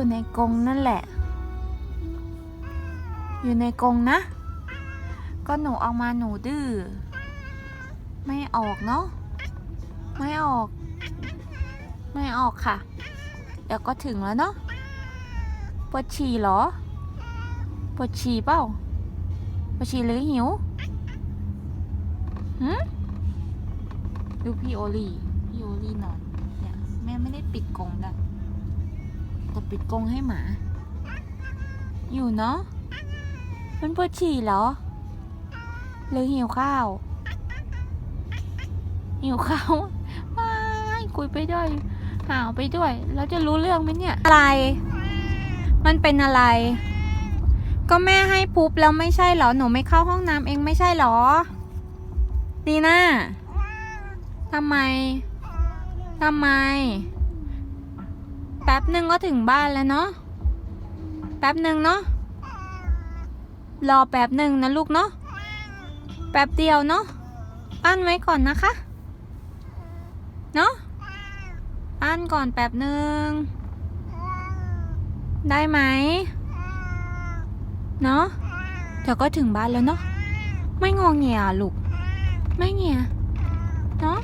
อยู่ในกรงนั่นแหละ อยู่ในกรงนะ ก็หนูออกมาหนูดื้อ ไม่ออกเนาะ ไม่ออก ไม่ออกค่ะ เดี๋ยวก็ถึงแล้วเนาะ ปวดฉี่เหรอ ปวดฉี่เปล่า ปวดฉี่หรือหิวหืมดูพี่โอลี่ พี่โอลี่นอน เนี่ย แม่ไม่ได้ปิดกรงนะ แต่ปิดกรงให้หมา อยู่เนาะ มันปวดฉี่เหรอ หรือหิวข้าว หิวข้าวไม่คุยไปด้วยหาวไปด้วย แล้วจะรู้เรื่องไหมเนี่ย อะไร มันเป็นอะไร ก็แม่ให้ปุ๊บแล้วไม่ใช่เหรอ หนูไม่เข้าห้องน้ำเองไม่ใช่เหรอ ดีน่าทำไม ทำไม ป๊บหนึ่งก็ถึงบ้านแล้วเนาะ แป๊บหนึ่งเนาะ รอแป๊บหนึ่งนะลูกเนาะ แป๊บเดียวเนาะ อั้นไว้ก่อนนะคะ เนาะ อั้นก่อนแป๊บหนึ่ง ได้ไหม เนาะเดี๋ยวก็ถึงบ้านแล้วเนาะ ไม่งองเงียลูก ไม่เงียเนาะ